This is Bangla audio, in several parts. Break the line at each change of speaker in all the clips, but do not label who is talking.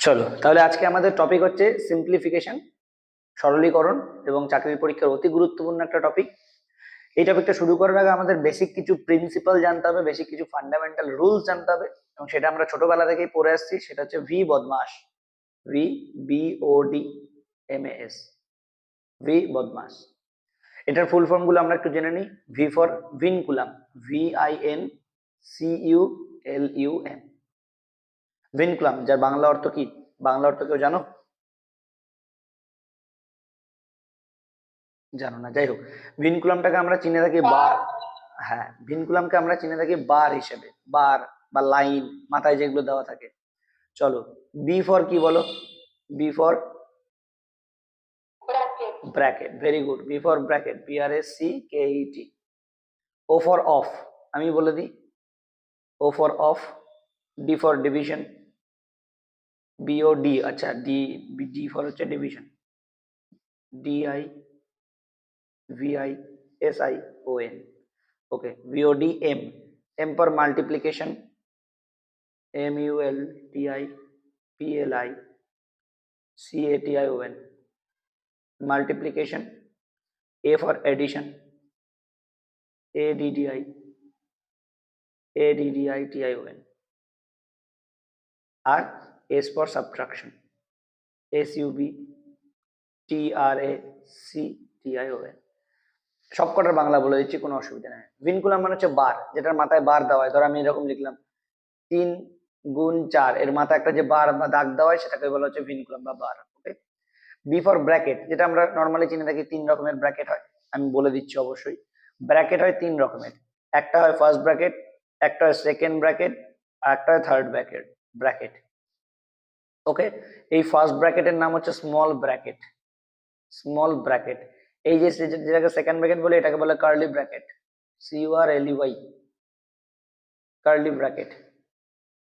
চলো, তাহলে আজকে আমাদের টপিক হচ্ছে সিম্পলিফিকেশন সরলীকরণ এবং চাকরির পরীক্ষার অতি গুরুত্বপূর্ণ একটা টপিক এই টপিকটা শুরু করার আগে আমাদের বেসিক কিছু প্রিন্সিপাল জানতে হবে বেসিক কিছু ফান্ডামেন্টাল রুলস জানতে হবে এবং সেটা আমরা ছোটবেলা থেকেই পড়ে আসছি, সেটা হচ্ছে V BODMAS. V B O D M S V BODMAS. এটার ফুল ফর্মগুলো আমরা একটু জেনে নিই। V for vinculum V I N C U L U M vinculum যার বাংলা অর্থ কি? বাংলা অর্থ কেউ জানো? জানো না যাই হোক। ভিনকুলামটাকে আমরা চিনে থাকি বার। হ্যাঁ ভিনকুলামকে আমরা চিনে থাকি বার হিসেবে। বার বা লাইন মাথায় যেগুলো দেওয়া থাকে। চলো বি ফর কি বলো? B for
bracket
very good B for bracket P R S C K E T O for of আমি বলে দিই। O for of D for division bio D আচ্ছা ডি ডি ফর হচ্ছে division D I V I S I O N okay V O D M M पर multiplication M U L T I P L I C A T I O N multiplication a for addition a d d i a d d i t i o n R s for subtraction. S u b, t r a c t i o n. সবকটার বাংলা বলে দিচ্ছি, কোনো অসুবিধা নেই। ভিনকুলাম মানে হচ্ছে বার, যেটার মাথায় বার দেওয়া হয়। ধরো আমি এরকম লিখলাম, তিন গুণ চার, এর মাথায় একটা যে বার বা দাগ দেওয়া হয়, সেটাকে বলা হচ্ছে ভিনকুলাম বা bar okay B for bracket যেটা আমরা নর্মালি চিনে থাকি তিন রকমের ব্র্যাকেট হয়। আমি বলে দিচ্ছি অবশ্যই। ব্র্যাকেট হয় তিন রকমের। একটা হয় ফার্স্ট ব্র্যাকেট একটা হয় সেকেন্ড ব্র্যাকেট আর একটা হয় থার্ড ব্র্যাকেট ব্র্যাকেট ওকে এই ফার্স্ট ব্র্যাকেটের নাম হচ্ছে স্মল ব্র্যাকেট স্মল ব্র্যাকেট এই যে যেটাকে সেকেন্ড ব্র্যাকেট বলে, এটাকে বলে curly bracket C R L Y curly bracket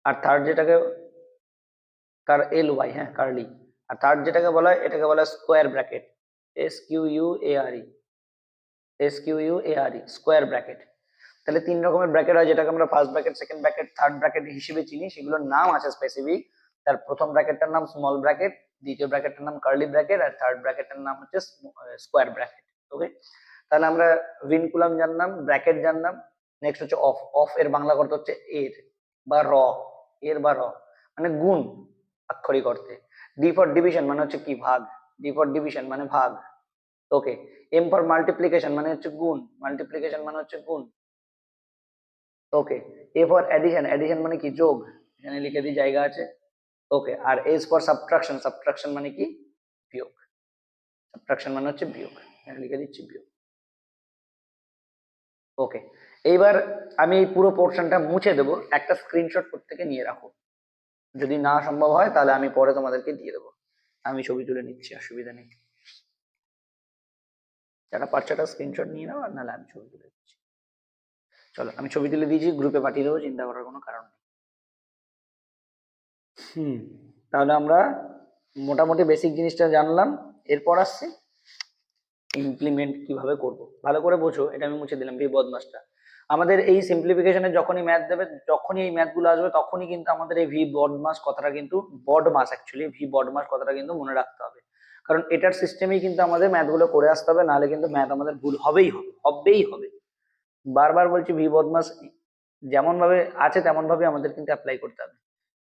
আর থার্ড যেটাকে কার এল ওয়াই হ্যাঁ কার্লি আর থার্ড যেটাকে বলা হয়, এটাকে বলা square bracket S Q U A R E S Q U A R E square bracket তাহলে তিন রকমের ব্র্যাকেট হয়, যেটাকে আমরা first bracket second bracket third bracket হিসেবে চিনি। সেগুলোর নাম আছে স্পেসিফিক তার প্রথম ব্র্যাকেটটার নাম স্মল ব্র্যাকেট দ্বিতীয় ব্র্যাকেটটার নাম কার্লি ব্র্যাকেট আর থার্ড ব্র্যাকেটের নাম হচ্ছে স্কোয়ার ব্র্যাকেট ওকে তাহলে আমরা ভিনকুলাম জানলাম ব্র্যাকেট জানলাম নেক্সট হচ্ছে অফ অফ এর বাংলা করতে হচ্ছে এর বা র, এর বা র মানে গুণ আক্ষরিক অর্থে। ডি ফর ডিভিশন মানে হচ্ছে কি? ভাগ। ডি ফর ডিভিশন মানে ভাগ ওকে এম ফর মাল্টিপ্লিকেশন মানে হচ্ছে গুণ। মাল্টিপ্লিকেশন মানে হচ্ছে গুণ okay A for addition addition মানে কি? যোগ। এখানে লিখে দিই জায়গা আছে। ওকে আর এস ফর সাবট্রাকশন সাবট্রাকশন মানে কি? বিয়োগ। সাবট্রাকশন মানে হচ্ছে বিয়োগ। লিখে দিচ্ছি বিয়োগ। ওকে এইবার আমি এই পুরো পোর্শনটা মুছে দেবো। একটা স্ক্রিনশট প্রত্যেকে নিয়ে রাখো। যদি না সম্ভব হয়, তাহলে আমি পরে তোমাদেরকে দিয়ে দেবো। আমি ছবি তুলে নিচ্ছি, অসুবিধা নেই। যারা একটা স্ক্রিনশট নিয়ে নাও, আর নাহলে আমি ছবি তুলে দিচ্ছি। চলো, আমি ছবি তুলে দিয়েছি গ্রুপে পাঠিয়ে দেবো, চিন্তা করার কোনো কারণ নেই। হুম, তাহলে আমরা মোটামুটি বেসিক জিনিসটা জানলাম, এরপর আসছে ইমপ্লিমেন্ট কীভাবে করব। ভালো করে বোঝো, এটা আমি মুছে দিলাম বদমাসটা। আমাদের এই সিম্পলিফিকেশনে যখনই ম্যাথ দেবে, যখনই এই ম্যাথগুলো আসবে, তখনই কিন্তু আমাদের এই ভি বডমাস কথাটা কিন্তু বডমাস অ্যাকচুয়ালি ভি বডমাস কথাটা কিন্তু মনে রাখতে হবে। কারণ এটার সিস্টেমেই কিন্তু আমাদের ম্যাথগুলো করে আসতে হবে, নাহলে কিন্তু ম্যাথ আমাদের ভুল হবেই হবে হবেই হবে। বারবার বলছি ভি বদমাস, যেমনভাবে আছে তেমন ভাবে আমাদের কিন্তু অ্যাপ্লাই করতে হবে।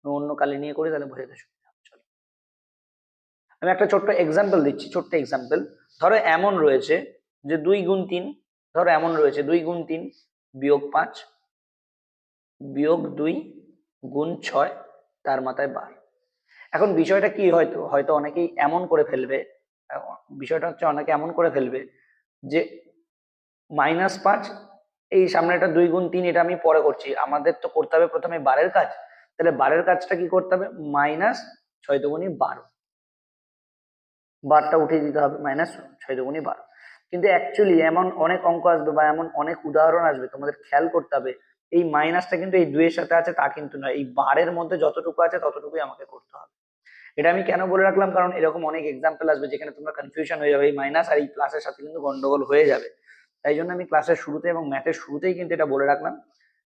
অন্য কালে নিয়ে করি, তাহলে বোঝাতে সুবিধা আমি একটা ছোট্ট এক্সাম্পল দিচ্ছি, ছোট্ট এক্সাম্পল ধরো এমন রয়েছে যে দুই গুণ তিন, ধরো এমন রয়েছে, দুই গুণ তিন বিয়োগ পাঁচ বিয়োগ দুই গুণ ছয়, তার মাথায় বার। এখন বিষয়টা কি হয়তো হয়তো অনেকেই এমন করে ফেলবে, বিষয়টা হচ্ছে অনেকে এমন করে ফেলবে যে মাইনাস পাঁচ, এই সামনেটা দুই গুণ তিন, এটা আমি পরে করছি। আমাদের তো করতে হবে প্রথমে বারের কাজ। তাহলে বারের কাজটা কি করতে হবে? মাইনাস ছয় দুগুণী বারো। বারটা উঠিয়ে দিতে হবে, মাইনাস ছয় দুগুণী বারো। কিন্তু অ্যাকচুয়ালি এমন অনেক অঙ্ক আসবে বা এমন অনেক উদাহরণ আসবে, তোমাদের খেয়াল করতে হবে, এই মাইনাসটা কিন্তু এই দুয়ের সাথে আছে তা কিন্তু নয়। এই বারের মধ্যে যতটুকু আছে ততটুকুই আমাকে করতে হবে। এটা আমি কেন বলে রাখলাম? কারণ এরকম অনেক এক্সাম্পল আসবে যেখানে তোমরা কনফিউশন হয়ে যাবে, এই মাইনাস আর এই প্লাসের সাথে কিন্তু গন্ডগোল হয়ে যাবে। তাই জন্য আমি ক্লাসের শুরুতে এবং ম্যাথের শুরুতেই কিন্তু এটা বলে রাখলাম।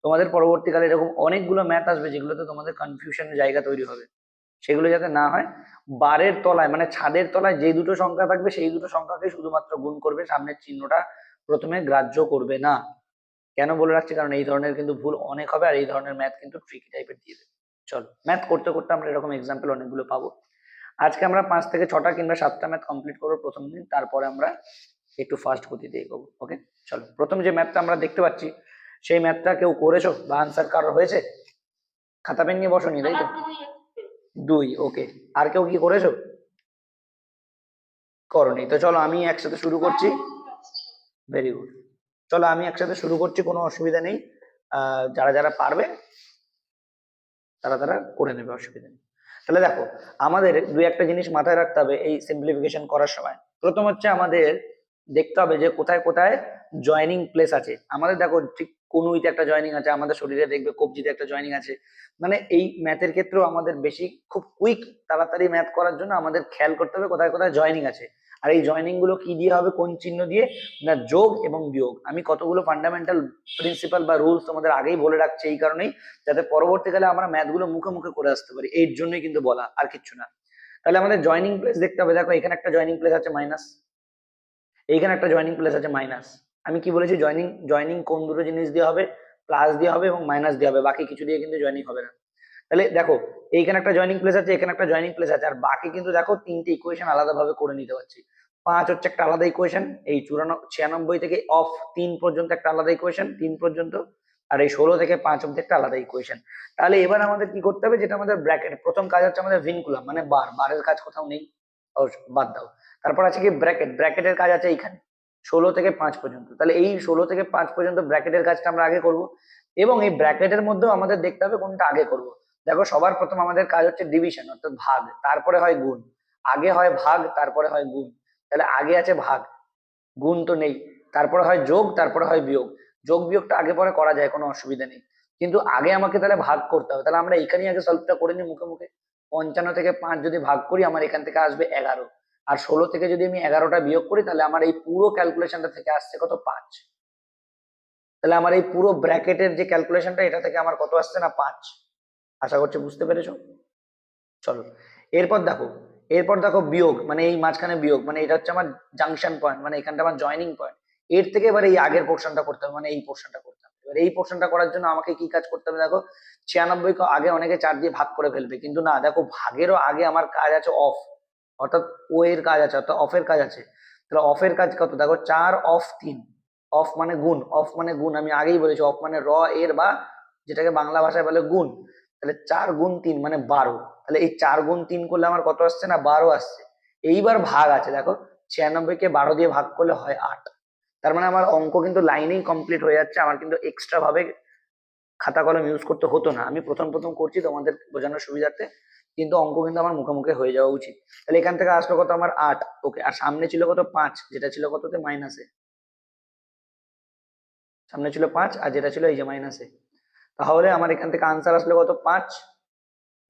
তোমাদের পরবর্তীকালে এরকম অনেকগুলো ম্যাথ আসবে যেগুলোতে তোমাদের কনফিউশনের জায়গা তৈরি হবে। সেগুলো যাতে না হয়, বারের তলায় মানে ছাদের তলায় যে দুটো সংখ্যা থাকবে, সেই দুটো সংখ্যাকে শুধুমাত্র গুণ করবে, সামনের চিহ্নটা প্রথমে গ্রাহ্য করবে না। কেন বলে রাখছি? কারণ এই ধরনের কিন্তু ভুল অনেক হবে, আর এই ধরনের ম্যাথ কিন্তু ট্রিকি টাইপের দিয়ে দেবে। চলো, ম্যাথ করতে করতে আমরা এরকম এক্সাম্পল অনেকগুলো পাবো। আজকে আমরা পাঁচ থেকে ছটা কিংবা সাতটা ম্যাথ কমপ্লিট করব প্রথম দিন, তারপরে আমরা একটু ফাস্ট গতিতে এগোবো ওকে চলো, প্রথম যে ম্যাথটা আমরা দেখতে পাচ্ছি সেই ম্যাথটা কেউ করেছ? বা আনসার কারোর হয়েছে? খাতা পেন নিয়ে বসো নি তাই তো? দুই ওকে আর কেউ কি করেছ? করনি। তো চলো আমি একসাথে শুরু করছি। ভেরি গুড চলো আমি একসাথে শুরু করছি কোনো অসুবিধা নেই। যারা যারা পারবে তারা তারা করে নেবে অসুবিধা নেই। তাহলে দেখো আমাদের দুই একটা জিনিস মাথায় রাখতে হবে এই সিম্পলিফিকেশন করার সময়। প্রথম হচ্ছে আমাদের দেখতে হবে যে কোথায় কোথায় জয়েনিং প্লেস আছে। আমাদের দেখো ঠিক কোনুইতে একটা জয়েনিং আছে, আমাদের শরীরে দেখবে কবজিতে একটা জয়েনিং আছে। মানে এই ম্যাথের ক্ষেত্রেও আমাদের বেশি খুব কুইক তাড়াতাড়ি ম্যাথ করার জন্য আমাদের খেয়াল করতে হবে কোথায় কোথায় জয়েনিং আছে। আর এই জয়েনিংগুলো কি দিয়ে হবে, কোন চিহ্ন দিয়ে? না যোগ এবং বিয়োগ। আমি কতগুলো ফান্ডামেন্টাল প্রিন্সিপাল বা রুলস তোমাদের আগেই বলে রাখছি এই কারণেই, যাতে পরবর্তীকালে আমরা ম্যাথগুলো মুখে মুখে করে আসতে পারি। এর জন্যই কিন্তু বলা, আর কিচ্ছু না। তাহলে আমাদের জয়েনিং প্লেস দেখতে হবে। দেখো, এখানে একটা জয়েনিং প্লেস আছে মাইনাস এইখানে একটা জয়েনিং প্লেস আছে মাইনাস আমি কি বলেছি? জয়েনিং জয়েনিং কোন দুটো জিনিস দিয়ে হবে? প্লাস দিয়ে হবে এবং মাইনাস দিয়ে হবে। বাকি কিছু দিয়ে কিন্তু জয়েনিং হবে না। তাহলে দেখো, এইখানে একটা জয়েনিং প্লেস আছে, এখানে একটা জয়েনিং প্লেস আছে। আর বাকি কিন্তু দেখো, তিনটে ইকুয়েশন আলাদাভাবে করে নিতে পারছি। পাঁচ হচ্ছে একটা আলাদা ইকুয়েশন এই চুরানব্বই ছিয়ানব্বই থেকে অফ তিন পর্যন্ত একটা আলাদা ইকুয়েশন তিন পর্যন্ত। আর এই ষোলো থেকে পাঁচ অব্দি একটা আলাদা ইকুয়েশন তাহলে এবার আমাদের কি করতে হবে? যেটা আমাদের ব্র্যাকেট প্রথম কাজ হচ্ছে আমাদের ভিনকুলাম মানে বার বারের কাজ কোথাও নেই। বাদ দাও। তারপর আছে কি ব্র্যাকেট ব্র্যাকেটের কাজ আছে এইখানে। ষোলো থেকে পাঁচ পর্যন্ত। তাহলে এই ষোলো থেকে পাঁচ পর্যন্ত ব্র্যাকেটের কাজটা আমরা আগে করব। এবং এই ব্র্যাকেটের মধ্যেও আমাদের দেখতে হবে কোনটা আগে করব। দেখো, সবার প্রথম আমাদের কাজ হচ্ছে ডিভিশন অর্থাৎ ভাগ। তারপরে হয় গুণ। আগে হয় ভাগ, তারপরে হয় গুণ। তাহলে আগে আছে ভাগ। গুণ তো নেই। তারপরে হয় যোগ, তারপরে হয় বিয়োগ। যোগ, বিয়োগটা আগে পরে করা যায়, কোনো অসুবিধা নেই। কিন্তু আগে আমাকে তাহলে ভাগ করতে হবে। তাহলে আমরা এখানেই আগে সলভটা করে নিই মুখে মুখে। পঞ্চান্ন থেকে পাঁচ যদি ভাগ করি, আমার এখান থেকে আসবে এগারো। আর ষোলো থেকে যদি আমি এগারোটা বিয়োগ করি, তাহলে আমার এই পুরো ক্যালকুলেশনটা থেকে আসছে কত? পাঁচ। তাহলে আমার এই পুরো ব্র্যাকেটের যে ক্যালকুলেশনটা এটা থেকে আমার কত আসছে না? পাঁচ। আশা করছি বুঝতে পেরেছ? চলো। এরপর দেখো এরপর দেখো বিয়োগ মানে এই মাঝখানে বিয়োগ মানে এটা হচ্ছে আমার জাংশন পয়েন্ট মানে এখানটা আমার জয়নিং পয়েন্ট এর থেকে এবার এই আগের পোর্শনটা করতে হবে মানে এই পোর্শনটা করতে হবে। এবার এই পোর্শনটা করার জন্য আমাকে কি কাজ করতে হবে দেখো? ছিয়ানব্বই আগে অনেকে চার দিয়ে ভাগ করে ফেলবে, কিন্তু না, দেখো ভাগেরও আগে আমার কাজ আছে অফ অর্থাৎ ও এর কাজ আছে, অর্থাৎ অফের কাজ আছে। তাহলে অফের কাজ কত? দেখো, চার অফ তিন। অফ মানে গুণ অফ মানে গুণ। আমি আগেই বলেছি অফ মানে র, এর বা যেটাকে বাংলা ভাষায় বলে গুণ। তাহলে চার গুণ তিন মানে বারো। তাহলে এই চার গুণ তিন করলে আমার কত আসছে না? বারো আসছে। এইবার ভাগ আছে, দেখো, ছিয়ানব্বই কে বারো দিয়ে ভাগ করলে হয় আট। তার মানে আমার অঙ্ক কিন্তু লাইনেই কমপ্লিট হয়ে যাচ্ছে। আমার কিন্তু এক্সট্রা ভাবে খাতা কলম ইউজ করতে হতো না। আমি প্রথম প্রথম করছি তোমাদের বোঝানোর সুবিধার্থে। কিন্তু অঙ্ক কিন্তু আমার মুখোমুখি হয়ে যাওয়া উচিত। তাহলে এখান থেকে আসলো কত আমার আট? ওকে, আর সামনে ছিল কত পাঁচ? যেটা ছিল কততে? মাইনাসে সামনে ছিল পাঁচ, আর যেটা ছিল এই যে মাইনাসে তাহলে আমার এখান থেকে আনসার আসলো কত? পাঁচ।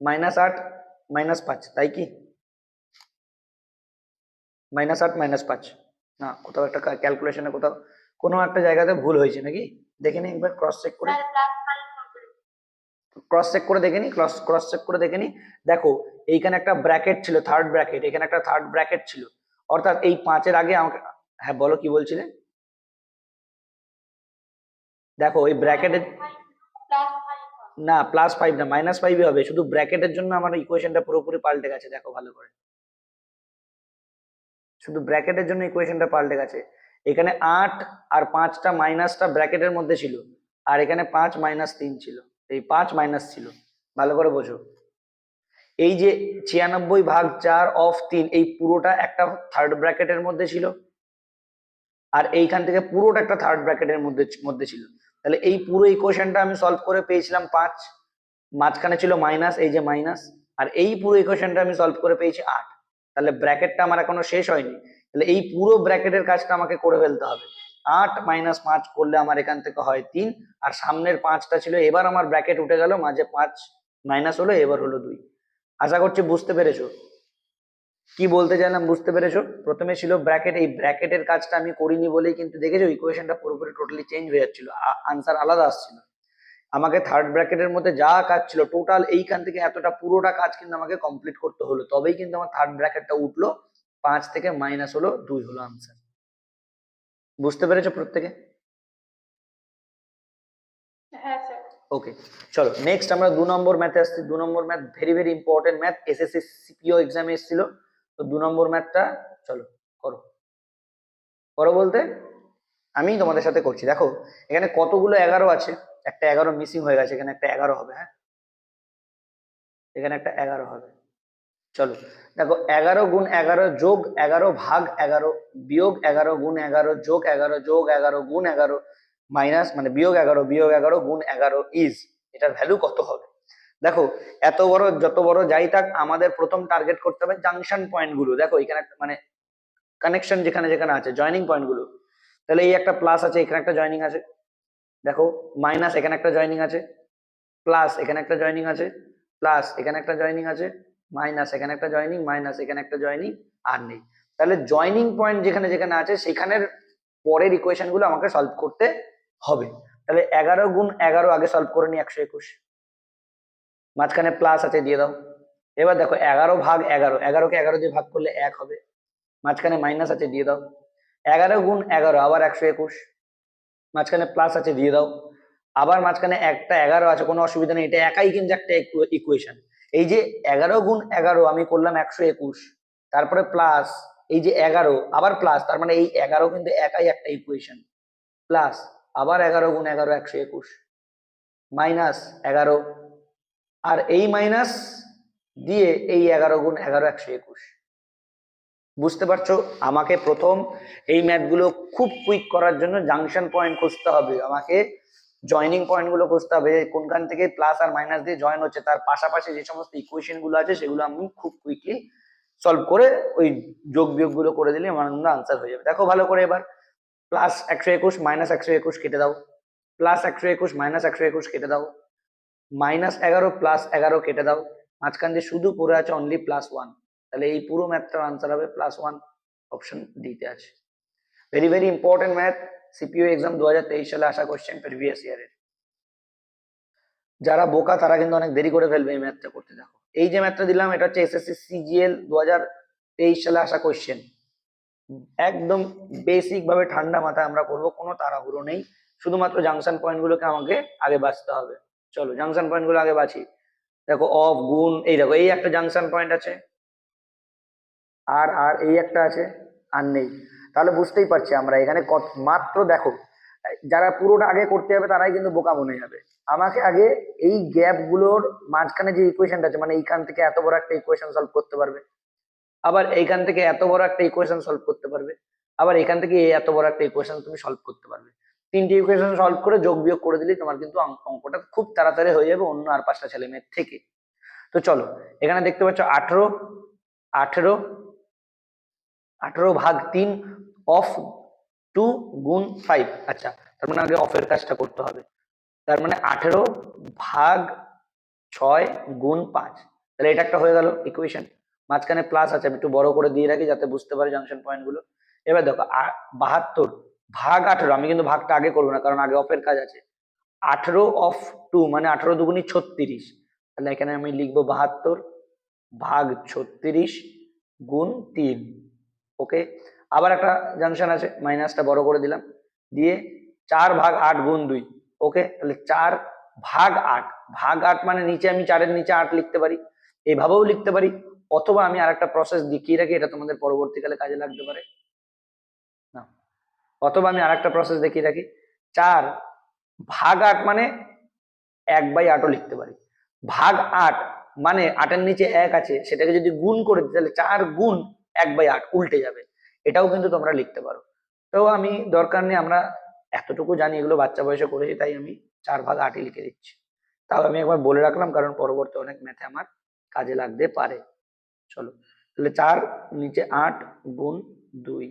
মাইনাস আট মাইনাস পাঁচ। তাই কি? মাইনাস আট মাইনাস পাঁচ। না, কোথাও একটা ক্যালকুলেশনে কোথাও কোনো একটা জায়গাতে ভুল হয়েছে নাকি? দেখে নি একবার ক্রস চেক করে। ক্রস চেক করে দেখে নি ক্রস ক্রস চেক করে দেখে নি। দেখো, এইখানে একটা ব্র্যাকেট ছিল থার্ড ব্র্যাকেট এখানে একটা থার্ড ব্র্যাকেট ছিল। অর্থাৎ এই পাঁচের আগে আমাকে হ্যাঁ বলো কি বলছিলে? দেখো, এই ব্র্যাকেটের না প্লাস ফাইভ না মাইনাস ফাইভই হবে। শুধু ব্র্যাকেটের জন্য আমার ইকুয়েশনটা পুরোপুরি পাল্টে গেছে, দেখো ভালো করে। শুধু ব্র্যাকেটের জন্য ইকুয়েশনটা পাল্টে গেছে। এখানে আট আর পাঁচটা মাইনাসটা ব্র্যাকেটের মধ্যে ছিল। আর এখানে পাঁচ মাইনাস তিন ছিল। এই পাঁচ মাইনাস ছিল। ভালো করে বোঝো। এই যে ছিয়ানব্বই ভাগ চার অফ তিন, এই পুরোটা একটা থার্ড ব্র্যাকেটের মধ্যে ছিল। আর এইখান থেকে পুরোটা একটা থার্ড ব্র্যাকেটের মধ্যে মধ্যে ছিল। তাহলে এই পুরো ইকুয়েশনটা আমি সলভ করে পেয়েছিলাম পাঁচ। মাঝখানে ছিল মাইনাস এই যে মাইনাস আর এই পুরো ইকুয়েশনটা আমি সলভ করে পেয়েছি আট। তাহলে ব্র্যাকেটটা আমার এখনও শেষ হয়নি। তাহলে এই পুরো ব্র্যাকেটের কাজটা আমাকে করে ফেলতে হবে। আট মাইনাস পাঁচ করলে আমার এখান থেকে হয় তিন, আর সামনের পাঁচটা ছিল, এবার আমার ব্র্যাকেট উঠে গেল, মাঝে পাঁচ মাইনাস হলো, এবার হলো দুই। আশা করছি বুঝতে পেরেছ? কি বলতে চাইলাম বুঝতে পেরেছ? প্রথমে ছিল ব্র্যাকেট এই ব্র্যাকেটের কাজটা আমি করিনি বলেই কিন্তু দেখেছ ইকুয়েশনটা পুরোপুরি টোটালি চেঞ্জ হয়ে যাচ্ছিল আনসার আলাদা আসছিল। আমাকে থার্ড ব্র্যাকেটের মধ্যে যা কাজ ছিল টোটাল এইখান থেকে এতটা পুরোটা কাজ কিন্তু আমাকে কমপ্লিট করতে হলো, তবেই কিন্তু আমার থার্ড ব্র্যাকেটটা উঠল, পাঁচ থেকে মাইনাস হলো, দুই হলো আনসার বুঝতে পেরেছ প্রত্যেকে?
হ্যাঁ
ওকে চলো নেক্সট আমরা দু নম্বর ম্যাথে আসছি। দু নম্বর math very very important math S SSC CPO এক্সামে এসেছিল। তো দু নম্বর ম্যাথটা চলো করো। করো বলতে? আমি তোমাদের সাথে করছি। দেখো এখানে কতগুলো এগারো আছে। একটা এগারো মিসিং হয়ে গেছে এখানে একটা এগারো হবে হ্যাঁ? এখানে একটা এগারো হবে। চলো, দেখো এগারো গুণ এগারো যোগ এগারো ভাগ এগারো বিয়োগ এগারো গুণ এগারো যোগ এগারো যোগ এগারো গুণ এগারো মাইনাস মানে বিয়োগ এগারো বিয়োগ এগারো গুণ এগারো ইজ এটার ভ্যালু কত হবে? দেখো, এত বড়, যত বড় যাই থাক, আমাদের প্রথম টার্গেট করতে হবে জাংশন পয়েন্টগুলো। দেখো, এখানে মানে কানেকশন যেখানে যেখানে আছে জয়নিং পয়েন্টগুলো। তাহলে এই একটা প্লাস আছে, এখানে একটা জয়নিং আছে। দেখো মাইনাস এখানে একটা জয়নিং আছে প্লাস এখানে একটা জয়নিং আছে প্লাস এখানে একটা জয়নিং আছে মাইনাস, এখানে একটা জয়নিং মাইনাস, এখানে একটা জয়নিং আর নেই। তাহলে জয়নিং পয়েন্ট যেখানে যেখানে আছে, সেখানের পরের ইকুয়েশনগুলো আমাকে সলভ করতে হবে। তাহলে এগারো গুণ এগারো আগে সলভ করে নি একশো একুশ। মাঝখানে প্লাস আছে, দিয়ে দাও। এবার দেখো, এগারো ভাগ এগারো। এগারোকে এগারো দিয়ে ভাগ করলে এক হবে। মাঝখানে মাইনাস আছে, দিয়ে দাও। এগারো গুণ এগারো, আবার একশো একুশ। মাঝখানে প্লাস আছে, দিয়ে দাও। আবার মাঝখানে একটা এগারো আছে, কোনো অসুবিধা নেই। এটা একাই কিন্তু একটা ইকুয়েশন এই যে এগারো গুণ এগারো আমি করলাম একশো একুশ, তারপরে প্লাস এই যে এগারো, আবার প্লাস তার মানে এই এগারো কিন্তু একাই একটা ইকুয়েশন প্লাস আবার এগারো গুণ এগারো একশো একুশ মাইনাস এগারো, আর এই মাইনাস দিয়ে এই এগারো গুণ এগারো একশো একুশ। বুঝতে পারছ? আমাকে প্রথম এই ম্যাথগুলো খুব কুইক করার জন্য জাংশন পয়েন্ট খুঁজতে হবে। আমাকে জয়নিং পয়েন্টগুলো খুঁজতে হবে, কোনখান থেকে প্লাস আর মাইনাস দিয়ে জয়েন হচ্ছে, তার পাশাপাশি যে সমস্ত ইকুয়েশনগুলো আছে, সেগুলো আমি খুব কুইকলি সলভ করে ওই যোগ বিয়োগগুলো করে দিলে আমার কিন্তু আনসার হয়ে যাবে। দেখো ভালো করে এবার প্লাস একশো একুশ মাইনাস একশো একুশ কেটে দাও। প্লাস একশো একুশ মাইনাস একশো একুশ কেটে দাও। মাইনাস এগারো প্লাস এগারো কেটে দাও। মাঝখান দিয়ে শুধু পড়ে আছে অনলি প্লাস ওয়ান তাহলে এই পুরো ম্যাথটার আনসার হবে প্লাস ওয়ান অপশন ডিতে আছে। Very very important math CPO exam দু হাজার তেইশ সালে আসা কোশ্চেন প্রিভিয়াস ইয়ারের যারা বোকা, তারা কিন্তু অনেক দেরি করে ফেলবে এই ম্যাথটা করতে, দেখো। এই যে ম্যাথটা দিলাম, এটা হচ্ছে এসএসসি সিজিএল দু হাজার তেইশ সালে আসা কোশ্চেন একদম বেসিক ভাবে ঠান্ডা মাথায় আমরা করব, কোনো তাড়াহুড়ো নেই। শুধুমাত্র জাংশন পয়েন্ট গুলোকে আমাকে আগে বাঁচতে হবে। চলো জাংশন পয়েন্টগুলো আগে বাঁচি। দেখো অফ গুণ, এই দেখো, এই একটা জাংশন পয়েন্ট আছে। আর আর, এই একটা আছে, আর নেই। তাহলে বুঝতেই পারছি আমরা এখানে মাত্র দেখো, যারা পুরোটা আগে করতে হবে তারাই কিন্তু বোকা মনে যাবে। আমাকে আগে এই গ্যাপগুলোর মাঝখানে যে ইকুয়েশনটা আছে মানে এইখান থেকে এত বড় একটা ইকুয়েশন সলভ করতে পারবে, আবার এইখান থেকে এত বড় একটা ইকুয়েশন সলভ করতে পারবে, আবার এখান থেকে এত বড় একটা ইকুয়েশন তুমি সলভ করতে পারবে। তিনটে ইকুয়েশন সলভ করে যোগ বিয়োগ করে দিলে তোমার কিন্তু অঙ্ক- অঙ্কটা খুব তাড়াতাড়ি হয়ে যাবে অন্য আর পাঁচটা ছেলে মেয়ের থেকে। তো চলো, এখানে দেখতে পাচ্ছ আঠেরো আঠেরো আঠেরো ভাগ তিন অফ টু গুণ ফাইভ। আচ্ছা তার মানে আগে অফের কাজটা করতে হবে। তার মানে আঠেরো ভাগ ছয় গুণ পাঁচ। তাহলে এটা একটা হয়ে গেল ইকুয়েশন মাঝখানে প্লাস আছে, আমি একটু বড় করে দিয়ে রাখি যাতে বুঝতে পারি জাংশন পয়েন্টগুলো। এবার দেখো বাহাত্তর ভাগ আঠেরো, আমি কিন্তু ভাগটা আগে করব না, কারণ আগে অফের কাজ আছে। আঠেরো অফ টু মানে আঠেরো দুগুণি ছত্রিশ। তাহলে এখানে আমি লিখব বাহাত্তর ভাগ ছত্রিশ গুণ তিন। ওকে? আবার একটা জাংশন আছে মাইনাসটা বড় করে দিলাম। দিয়ে চার ভাগ আট গুণ দুই, ওকে? তাহলে চার ভাগ আট ভাগ আট মানে নিচে আমি চারের নিচে আট লিখতে পারি। এইভাবেও লিখতে পারি, অথবা আমি আর একটা প্রসেস দেখিয়ে রাখি, এটা তোমাদের পরবর্তীকালে কাজে লাগতে পারে। না অথবা আমি আর একটা প্রসেস দেখিয়ে রাখি, চার ভাগ আট মানে এক বাই আটও লিখতে পারি। ভাগ আট মানে আটের নিচে এক আছে, সেটাকে যদি গুণ করে দিই, তাহলে চার গুণ এক বাই আট উল্টে যাবে। এটাও কিন্তু তোমরা লিখতে পারো। তো আমি দরকার নেই, আমরা এতটুকু জানি, এগুলো বাচ্চা বয়সে করেছি, তাই আমি চার ভাগ আটই লিখে দিচ্ছি। তাও আমি একবার বলে রাখলাম, কারণ পরবর্তী অনেক ম্যাথে আমার কাজে লাগতে পারে। চলো, তাহলে চার নিচে আট গুণ দুই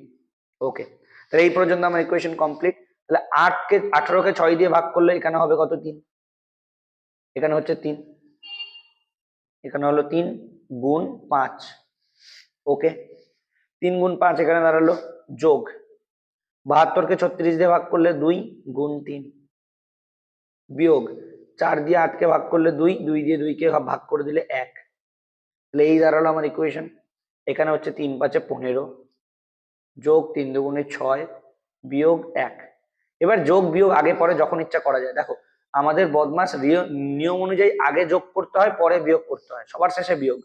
ওকে তাহলে এই পর্যন্ত আমার ইকুয়েশন কমপ্লিট তাহলে আটকে, আঠারোকে ছয় দিয়ে ভাগ করলে এখানে হবে কত তিন? এখানে হচ্ছে তিন। এখানে হলো তিন গুণ পাঁচ ওকে তিন গুণ পাঁচ এখানে দাঁড়াল, যোগ। বাহাত্তরকে ছত্রিশ দিয়ে ভাগ করলে দুই, গুণ তিন। বিয়োগ। চার দিয়ে আটকে ভাগ করলে দুই দুই দিয়ে দুইকে ভাগ করে দিলে এক। তাহলে এই দাঁড়াল আমার ইকুয়েশন এখানে হচ্ছে তিন পাঁচে পনেরো। যোগ তিন দুগুণে ছয়, বিয়োগ এক। এবার যোগ, বিয়োগ আগে, পরে যখন ইচ্ছা করা যায়। দেখো, আমাদের বদমাস নিয়ম অনুযায়ী আগে যোগ করতে হয়, পরে বিয়োগ করতে হয়। সবার শেষে বিয়োগ।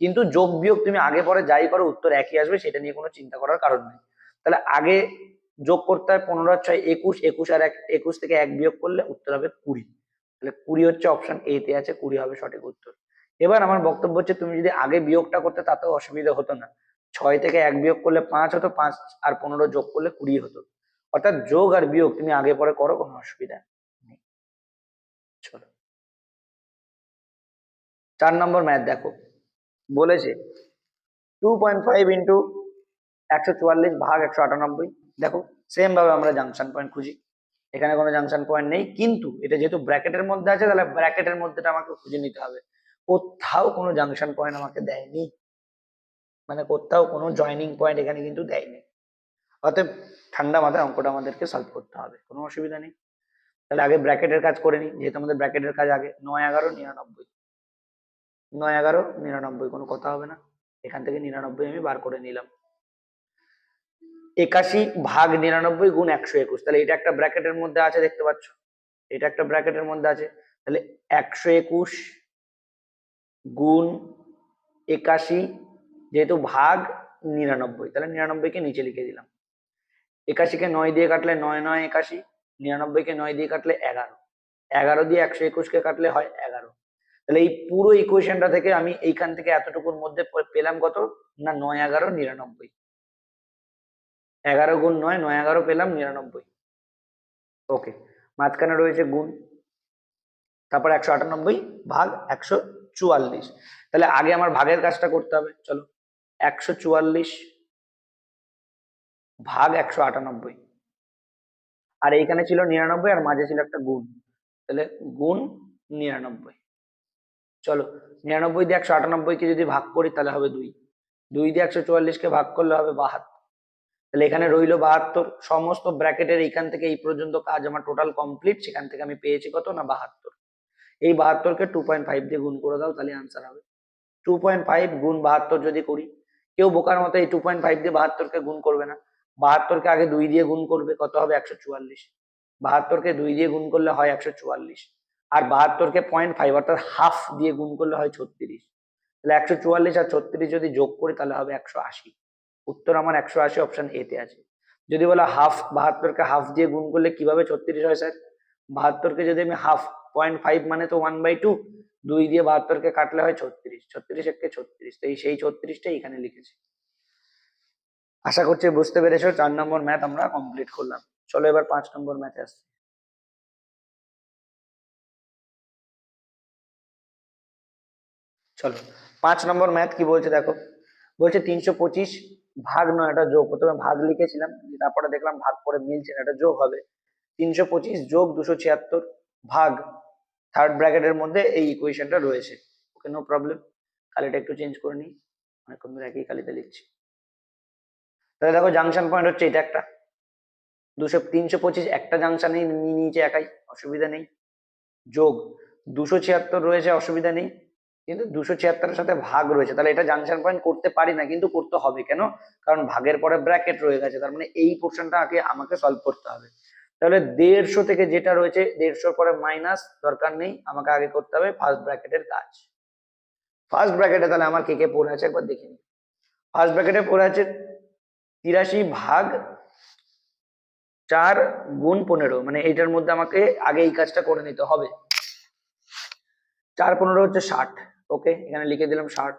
কিন্তু যোগ বিয়োগ তুমি আগে পরে যাই করো, উত্তর একই আসবে, সেটা নিয়ে কোনো চিন্তা করার কারণ নেই। তাহলে আগে যোগ করতে হয় পনেরো ছয়, একুশ একুশ আর এক, একুশ থেকে এক বিয়োগ করলে উত্তর হবে কুড়ি। তাহলে কুড়ি হচ্ছে অপশন এ তে আছে, কুড়ি হবে সঠিক উত্তর। এবার আমার বক্তব্য হচ্ছে, তুমি যদি আগে বিয়োগটা করতে, তাতেও অসুবিধা হতো না। ছয় থেকে এক বিয়োগ করলে পাঁচ হতো, পাঁচ আর পনেরো যোগ করলে কুড়ি হতো। অর্থাৎ যোগ আর বিয়োগ তুমি আগে পরে করো, কোনো অসুবিধা নেই। চলো। চার নম্বর ম্যাথ দেখো। বলেছে। টু পয়েন্ট ফাইভ ইন্টু একশো চুয়াল্লিশ ভাগ একশো আটানব্বই। দেখো সেম ভাবে আমরা জাংশন পয়েন্ট খুঁজি। এখানে কোনো জাংশন পয়েন্ট নেই, কিন্তু এটা যেহেতু ব্র্যাকেটের মধ্যে আছে, তাহলে ব্র্যাকেটের মধ্যেটা আমাকে খুঁজে নিতে হবে। কোথাও কোনো জাংশন পয়েন্ট আমাকে দেয়নি। মানে কোথাও কোনো জয়নিং পয়েন্ট এখানে কিন্তু দেয়নি। অতএব ঠান্ডা মাথায় অঙ্কটা আমাদেরকে সলভ করতে হবে, কোনো অসুবিধা নেই। তাহলে আগে ব্র্যাকেটের কাজ করে নিই, যেহেতু আমাদের ব্র্যাকেটের কাজ আগে, নয় এগারো, নিরানব্বই। নয় এগারো, নিরানব্বই, কোনো কথা হবে না। এখান থেকে নিরানব্বই আমি বার করে নিলাম। একাশি ভাগ নিরানব্বই গুণ একশো একুশ। তাহলে এটা একটা ব্র্যাকেটের মধ্যে আছে, দেখতে পাচ্ছ? এটা একটা ব্র্যাকেটের মধ্যে আছে। তাহলে একশো একুশ গুণ একাশি যেহেতু ভাগ নিরানব্বই, তাহলে নিরানব্বইকে নিচে লিখে দিলাম। একাশিকে নয় দিয়ে কাটলে নয় নয় একাশি, নিরানব্বইকে নয় দিয়ে কাটলে এগারো। এগারো দিয়ে একশো একুশকে কাটলে হয় এগারো। তাহলে এই পুরো ইকুয়েশনটা থেকে আমি এইখান থেকে এতটুকুর মধ্যে পেলাম কত? না, নয় এগারো, নিরানব্বই। এগারো গুণ নয় নয় এগারো পেলাম, নিরানব্বই। ওকে মাঝখানে রয়েছে গুণ। তারপর একশো আটানব্বই ভাগ একশো চুয়াল্লিশ। তাহলে আগে আমার ভাগের কাজটা করতে হবে, চলো। একশো চুয়াল্লিশ ভাগ একশো আটানব্বই। আর এইখানে ছিল নিরানব্বই, আর মাঝে ছিল একটা গুণ। তাহলে গুণ নিরানব্বই। চলো, নিরানব্বই দিয়ে একশো আটানব্বইকে যদি ভাগ করি তাহলে হবে দুই। দুই দিয়ে একশো চুয়াল্লিশকে ভাগ করলে হবে বাহাত্তর। তাহলে এখানে রইল বাহাত্তর। সমস্ত ব্র্যাকেটের এইখান থেকে এই পর্যন্ত কাজ আমার টোটাল কমপ্লিট। সেখান থেকে আমি পেয়েছি কত না বাহাত্তর। এই বাহাত্তরকে টু পয়েন্ট ফাইভ দিয়ে গুণ করে দাও, তাহলে আনসার হবে। টু পয়েন্ট ফাইভ গুণ বাহাত্তর যদি করি, কেউ বোকার মতো এই টু পয়েন্ট ফাইভ দিয়ে বাহাত্তরকে গুণ করবে না। বাহাত্তরকে আগে দুই দিয়ে গুণ করবে, কত হবে একশো চুয়াল্লিশ। বাহাত্তরকে দুই দিয়ে গুণ করলে হয় একশো চুয়াল্লিশ। আর বাহাত্তরকে পয়েন্ট ফাইভ অর্থাৎ হাফ দিয়ে গুণ করলে হয় ছত্রিশ। তাহলে একশো চুয়াল্লিশ আর ছত্রিশ যদি যোগ করি, তাহলে হবে একশো আশি। উত্তর আমার একশো আশি অপশন এতে আছে। যদি বলা হাফ বাহাত্তরকে হাফ দিয়ে গুণ করলে কীভাবে ছত্রিশ হয় স্যার বাহাত্তরকে যদি আমি হাফ পয়েন্ট ফাইভ মানে তো ওয়ান বাই টু দুই দিয়ে বাহাত্তরকে কাটলে হয় ছত্রিশ। ছত্রিশ একে ছত্রিশ। তো এই সেই ছত্রিশটাই এখানে লিখেছি। আশা করছি বুঝতে পেরেছ, চার নম্বর ম্যাথ আমরা কমপ্লিট করলাম। চলো এবার পাঁচ নম্বর ম্যাথে আসছি চলো। পাঁচ নম্বর ম্যাথ কি বলছে দেখো? বলছে তিনশো পঁচিশ ভাগ নয়, এটা যোগ। প্রথমে ভাগ লিখেছিলাম তারপরে দেখলাম ভাগ করে মিলছে না, এটা যোগ হবে। তিনশো পঁচিশ যোগ দুশো ছিয়াত্তর ভাগ থার্ড ব্র্যাকেটের মধ্যে এই ইকুয়েশনটা রয়েছে। ওকে নো প্রবলেম কালিটা একটু চেঞ্জ করে নিই। অনেকক্ষণ ধরে একই কালিতে লিখছি। তাহলে দেখো জাংশন পয়েন্ট হচ্ছে এটা একটা। দুশো, তিনশো পঁচিশ একটা জাংশনে নিচে একাই, অসুবিধা নেই। যোগ দুশো ছিয়াত্তর রয়েছে, অসুবিধা নেই। কিন্তু দুশো ছিয়াত্তরের সাথে ভাগ রয়েছে। তাহলে এটা জাংশন পয়েন্ট করতে পারি না, কিন্তু করতে হবে কেন? কারণ ভাগের পরে ব্র্যাকেট রয়ে গেছে, তার মানে এই পোর্শনটা আগে আমাকে সলভ করতে হবে। তাহলে দেড়শো থেকে যেটা রয়েছে, দেড়শোর পরে মাইনাস দরকার নেই, আমাকে আগে করতে হবে ফার্স্ট ব্র্যাকেটের কাজ। ফার্স্ট ব্র্যাকেটে তাহলে আমার কে কে পড়ে আছে একবার দেখে নিই। ফার্স্ট ব্র্যাকেটে পড়ে আছে তিরাশি ভাগ চার গুণ পনেরো মানে এইটার মধ্যে আমাকে আগে এই কাজটা করে নিতে হবে। চার পনেরো হচ্ছে ষাট। ওকে এখানে লিখে দিলাম ষাট।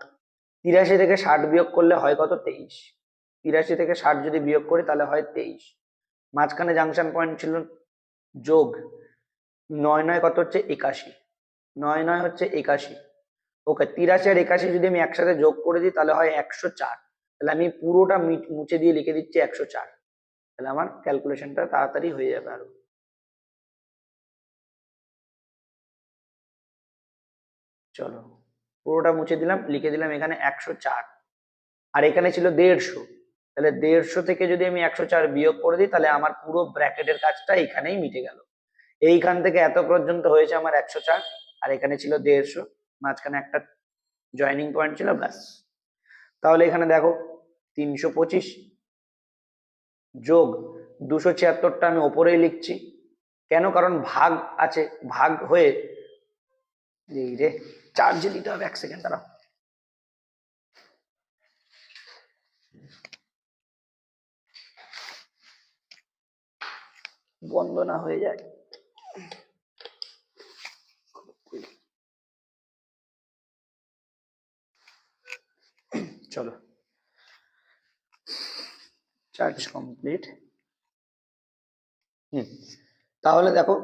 তিরাশি থেকে ষাট বিয়োগ করলে হয় কত? তেইশ। তিরাশি থেকে ষাট যদি বিয়োগ করি তাহলে হয় তেইশ। মাঝখানে জাংশন পয়েন্ট ছিল যোগ। নয় নয় কত হচ্ছে? একাশি। নয় নয় হচ্ছে একাশি। ওকে তিরাশি আর একাশি যদি আমি একসাথে যোগ করে দিই তাহলে হয় একশো চার। তাহলে আমি পুরোটা মুছে দিয়ে লিখে দিচ্ছি একশো চার। তাহলে আমার ক্যালকুলেশনটা তাড়াতাড়ি হয়ে যাবে আরও। চলো। পুরোটা মুছে দিলাম, লিখে দিলাম এখানে একশো চার। আর এখানে ছিল দেড়শো। তাহলে দেড়শো থেকে যদি আমি একশো চার বিয়োগ করে দিই, তাহলে আমার পুরো ব্র্যাকেটের কাজটা এখানেই মিটে গেল। এইখান থেকে এত পর্যন্ত হয়েছে আমার একশো চার, আর এখানে ছিল দেড়শো, মাঝখানে একটা জয়েনিং পয়েন্ট ছিল, ব্যাস। তাহলে এখানে দেখো, তিনশো পঁচিশ যোগ দুশো ছিয়াত্তরটা আমি ওপরেই লিখছি। কেন? কারণ ভাগ আছে, ভাগ হয়ে রে। চার্জে দিতে হবে এক সেকেন্ড, দাঁড়াও। বন্ধ না হয়ে যায়। চলো। Charge complete. হুম, তাহলে দেখো।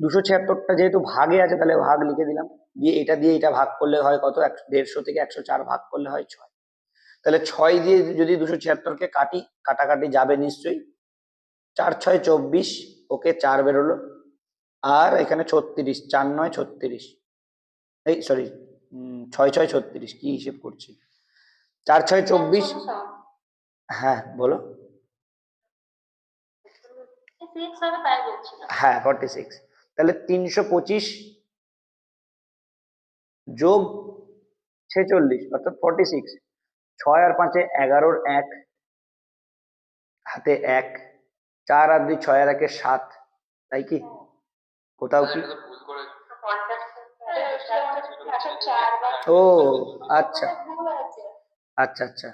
দুশো ছিয়াত্তরটা যেহেতু ভাগে আছে তাহলে ভাগ লিখে দিলাম। দিয়ে এটা দিয়ে এটা ভাগ করলে হয় কত? দেড়শো থেকে একশো চার ভাগ করলে হয় ছয়। তাহলে ছয় দিয়ে যদি দুশো ছিয়াত্তরকে কাটি কাটাকাটি যাবে নিশ্চয়ই। চার ছয় চব্বিশ ওকে চার বেরোলো। আর এখানে ছত্রিশ চার নয় ছত্রিশ। এই সরি ছয় ছয় ছত্রিশ কি হিসেব করছি? চার ছয় চব্বিশ। হ্যাঁ বলো। হ্যাঁ ফর্টি সিক্স তাহলে তিনশো পঁচিশ যোগ ছেচল্লিশ, অর্থাৎ ফর্টি সিক্স ছয় আর পাঁচে এগারোর এক, হাতে এক। চার আর দুই, ছয় আর একে সাত। তাই কি? কোথাও কি? ও আচ্ছা। আচ্ছা আচ্ছা।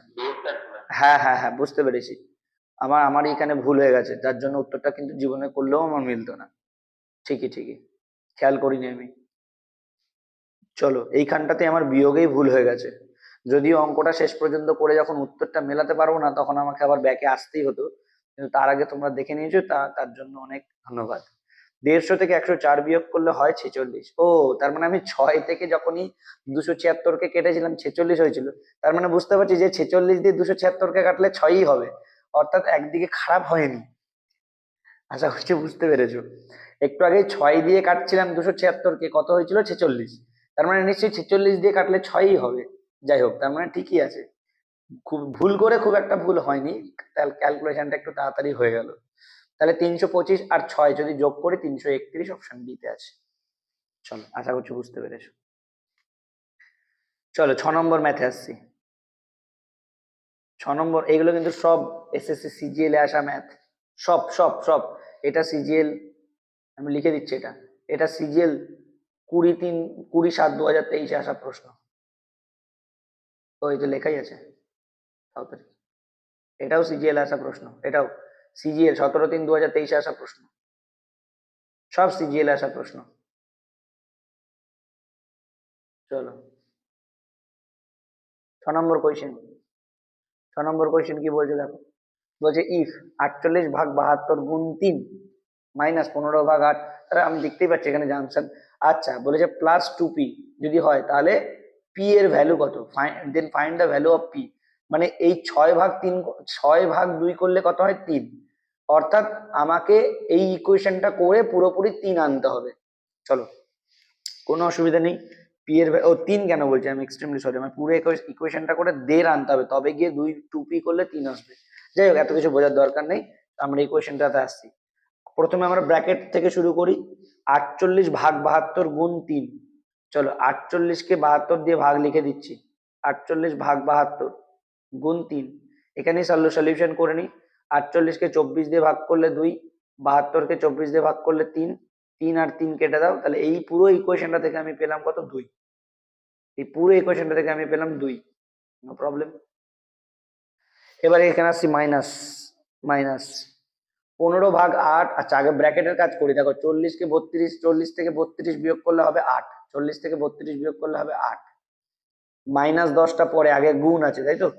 হ্যাঁ হ্যাঁ হ্যাঁ বুঝতে পেরেছি। আমার আমার এখানে ভুল হয়ে গেছে। যার জন্য উত্তরটা কিন্তু জীবনে করলেও আমার মিলতো না। ঠিকই ঠিকই। খেয়াল করিনি আমি। চলো, এইখানটাতে আমার বিয়োগেই ভুল হয়ে গেছে। যদিও অঙ্কটা শেষ পর্যন্ত করে যখন উত্তরটা মেলাতে পারব না, তখন আমাকে আবার ব্যাকে আসতেই হতো। কিন্তু তার আগে তোমরা দেখে নিয়েছো, তা, তার জন্য অনেক ধন্যবাদ। দেড়শো থেকে একশো চার বিয়োগ করলে হয় ছেচল্লিশ। ও, তার মানে আমি ছয় থেকে যখনই দুশো ছিয়াত্তরকে কেটেছিলাম, ছেচল্লিশ হয়েছিল। তার মানে বুঝতে পারছি যে ছেচল্লিশ দিয়ে দুশো ছিয়াত্তরকে কাটলে ছয়ই হবে। অর্থাৎ একদিকে খারাপ হয়নি। আশা করছি বুঝতে পেরেছ। একটু আগে ছয় দিয়ে কাটছিলাম দুশো ছিয়াত্তরকে কত হয়েছিল? ছেচল্লিশ। তার মানে নিশ্চয়ই ছেচল্লিশ দিয়ে কাটলে ছয়ই হবে। যাই হোক, তার মানে ঠিকই আছে। খুব ভুল করে খুব একটা ভুল হয়নি। ক্যালকুলেশনটা একটু তাড়াতাড়ি হয়ে গেল। তাহলে তিনশো পঁচিশ আর ছয় যদি যোগ করি তিনশো একত্রিশ অপশন ডিতে আছে। চলো, আশা করছি বুঝতে পেরেছ। চলো, ছ নম্বর ম্যাথে আসছি। ছ নম্বর, এগুলো কিন্তু সব এসএসসি সিজিএল এ আসা ম্যাথ সব সব সব। এটা সিজিএল আমি লিখে দিচ্ছি এটা। এটা সিজিএল কুড়ি তিন, কুড়ি সাত দু হাজার তেইশে আসা প্রশ্ন। তো এই তো লেখাই আছে এটাও সিজিএল আসা প্রশ্ন। এটাও সিজিএল, সতেরো তিন দু হাজার তেইশে আসা প্রশ্ন। সব সিজিএল আসা প্রশ্ন। চলো। ছ নম্বর কোয়েশ্চেন ছ নম্বর কোয়েশ্চেন কি বলছে দেখো? বলছে ইফ আটচল্লিশ ভাগ বাহাত্তর গুণ তিন। মাইনাস পনেরো ভাগ আট, তাহলে আমি দেখতেই পাচ্ছি এখানে জাংশন আচ্ছা বলেছে প্লাস টু পি যদি হয় তাহলে পি এর ভ্যালু কত? Then find the value of P মানে এই ছয় ভাগ তিন, ছয় ভাগ দুই করলে কত হয়? তিন। অর্থাৎ আমাকে এই ইকুয়েশনটা করে পুরোপুরি তিন আনতে হবে। চলো, কোনো অসুবিধা নেই। পি এর ও, তিন কেন বলছি? আমি এক্সট্রিমলি সরি আমার পুরো ইকুয়েশনটা করে দেড় আনতে হবে। তবে গিয়ে দুই টু পি করলে তিন আসবে। যাই হোক, এত কিছু বোঝার দরকার নেই। আমরা ইকুয়েশনটাতে আসছি। প্রথমে আমরা ব্র্যাকেট থেকে শুরু করি, আটচল্লিশ ভাগ বাহাত্তর গুণ তিন। চলো আটচল্লিশকে বাহাত্তর দিয়ে ভাগ লিখে দিচ্ছি। আটচল্লিশ ভাগ বাহাত্তর গুণ তিন। এখানে সলিউশন করে নিই। আটচল্লিশকে চব্বিশ দিয়ে ভাগ করলে দুই, বাহাত্তরকে চব্বিশ দিয়ে ভাগ করলে তিন তিন আর তিন কেটে দাও, তাহলে এই পুরো ইকুয়েশনটা থেকে আমি পেলাম কত? দুই। এই পুরো ইকুয়েশনটা থেকে আমি পেলাম দুই। নো প্রবলেম এবারে এখানে আসছি মাইনাস মাইনাস পনেরো ভাগ আট আচ্ছা আগে ব্র্যাকেটের কাজ করি। দেখো চল্লিশকে বত্রিশ, চল্লিশ থেকে বত্রিশ বিয়োগ করলে হবে আট। চল্লিশ থেকে বত্রিশ বিয়োগ করলে হবে আট। মাইনাস দশটা পরে আগে গুণ আছে, তাই তো?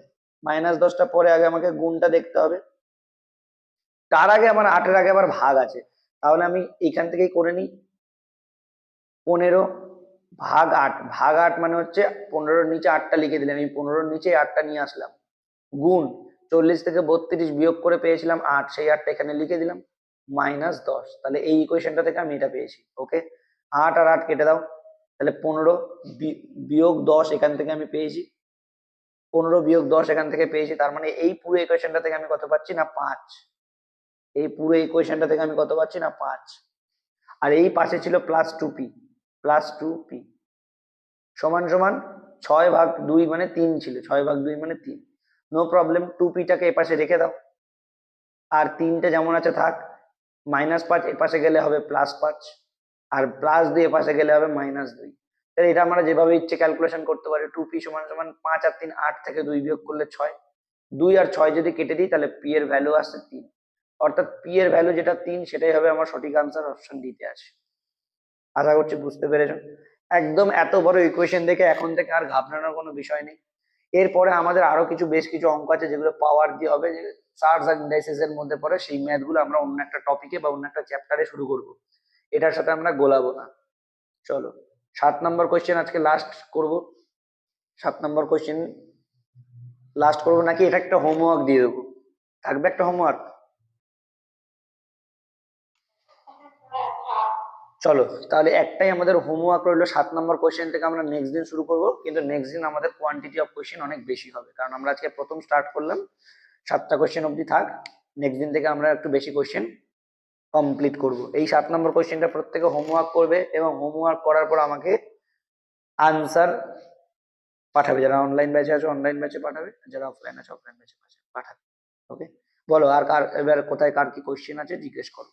মাইনাস দশটা পরে আগে আমাকে গুণটা দেখতে হবে। তার আগে আমার আটের আগে আবার ভাগ আছে। তাহলে আমি এখান থেকেই করে নিই। পনেরো ভাগ আট। ভাগ আট মানে হচ্ছে পনেরোর নিচে আটটা লিখে দিলাম। আমি পনেরোর নিচে আটটা নিয়ে আসলাম। গুণ। চল্লিশ থেকে বত্রিশ বিয়োগ করে পেয়েছিলাম আট, সেই আটটা এখানে লিখে দিলাম মাইনাস দশ। তাহলে এই ইকুয়েশনটা থেকে আমি এটা পেয়েছি ওকে আট আর আট কেটে দাও, তাহলে পনেরো বিয়োগ দশ এখান থেকে আমি পেয়েছি। পনেরো বিয়োগ দশ এখান থেকে পেয়েছি, তার মানে এই পুরো ইকুয়েশনটা থেকে আমি কত পাচ্ছি না পাঁচ? এই পুরো ইকুয়েশনটা থেকে আমি কত পাচ্ছি না পাঁচ? আর এই পাশে ছিল plus two P plus two P সমান সমান ছয় ভাগ দুই মানে তিন ছিল, ছয় ভাগ দুই মানে তিন। নো প্রবলেম টু পিটাকে এপাশে রেখে দাও। আর তিনটে যেমন আছে থাক মাইনাস পাঁচ এপাশে গেলে হবে প্লাস পাঁচ, আর প্লাস দুই এপাশে গেলে হবে মাইনাস দুই। তাহলে এটা আমরা যেভাবে ইচ্ছে ক্যালকুলেশন করতে পারি টু পি সমান সমান পাঁচ আর তিন, আট থেকে দুই বিয়োগ করলে ছয়। দুই আর ছয় যদি কেটে দিই, তাহলে পি এর ভ্যালু আসছে তিন। অর্থাৎ পি এর ভ্যালু যেটা তিন, সেটাই হবে আমার সঠিক আনসার অপশন ডিতে আছে আশা করছি বুঝতে পেরেছ একদম এত বড় ইকুয়েশন দেখে এখন থেকে আর ঘাবড়ানোর কোনো বিষয় নেই। এরপরে আমাদের আরও কিছু বেশ কিছু অঙ্ক আছে যেগুলো পাওয়ার দিয়ে হবে, যে সার্স আর ইন্ডাইসিস এর মধ্যে পড়ে সেই ম্যাথগুলো আমরা অন্য একটা টপিকে বা অন্য একটা চ্যাপ্টারে শুরু করব। এটার সাথে আমরা গোলাবো না। চলো, সাত নম্বর কোয়েশ্চেন আজকে লাস্ট করব। সাত নম্বর কোয়েশ্চেন লাস্ট করব নাকি? এটা একটা হোমওয়ার্ক দিয়ে দেবো। থাকবে একটা হোমওয়ার্ক চলো, তাহলে একটাই আমাদের হোমওয়ার্ক রইল, সাত নম্বর কোয়েশ্চেন থেকে আমরা নেক্সট দিন শুরু করব, কিন্তু নেক্সট দিন আমাদের কোয়ান্টিটি অফ কোয়েশ্চেন অনেক বেশি হবে, কারণ আমরা আজকে প্রথম স্টার্ট করলাম, সাতটা কোয়েশ্চেন অবধি থাক নেক্সট দিন থেকে আমরা একটু বেশি কোয়েশ্চেন কমপ্লিট করব। এই সাত নম্বর কোয়েশ্চেনটা প্রত্যেকে হোমওয়ার্ক করবে এবং হোমওয়ার্ক করার পর আমাকে আনসার পাঠাবে, যারা অনলাইন ব্যাচে আছে অনলাইন ব্যাচে পাঠাবে যারা অফলাইন আছে অফলাইন ব্যাচে পাঠাবে। ওকে বলো, আর কার, এবার কোথায় কার কি কোয়েশ্চেন আছে, জিজ্ঞেস করো।